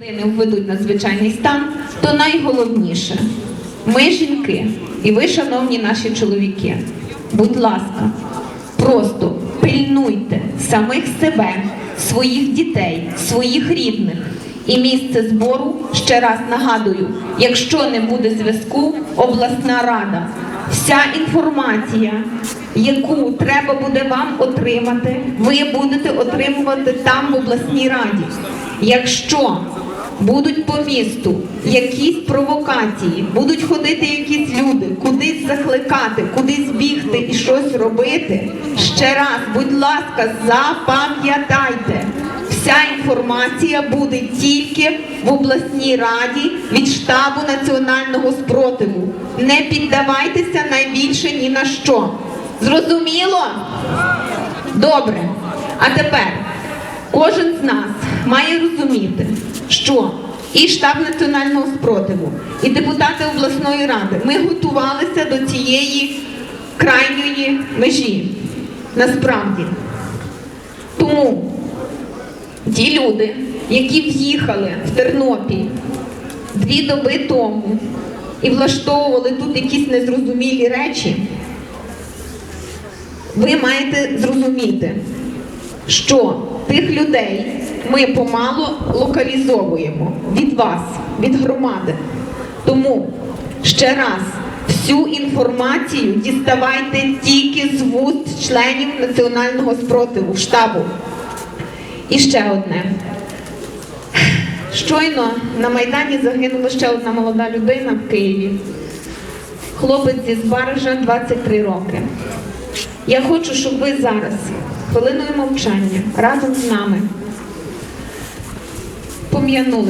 людини введуть надзвичайний стан, то найголовніше ми жінки і ви, шановні наші чоловіки, будь ласка, просто пильнуйте самих себе, своїх дітей, своїх рідних. І місце збору ще раз нагадую: якщо не буде зв'язку, обласна рада, вся інформація, яку треба буде вам отримати, ви будете отримувати там в обласній раді. Якщо будуть по місту якісь провокації, будуть ходити якісь люди, кудись закликати, кудись бігти і щось робити. Ще раз, будь ласка, запам'ятайте, вся інформація буде тільки в обласній раді від штабу національного спротиву. Не піддавайтеся найбільше ні на що. Зрозуміло? Добре. А тепер кожен з нас має розуміти, що і штаб національного спротиву, і депутати обласної ради ми готувалися до цієї крайньої межі. Насправді. Тому ті люди, які в'їхали в Тернопіль дві доби тому і влаштовували тут якісь незрозумілі речі, ви маєте зрозуміти, що тих людей ми помалу локалізовуємо від вас, від громади. Тому ще раз всю інформацію діставайте тільки з вуст членів національного спротиву штабу. І ще одне. Щойно на Майдані загинула ще одна молода людина в Києві. Хлопець зі Збаража 23 роки. Я хочу, щоб ви зараз хвилиною мовчання. Разом з нами пом'янули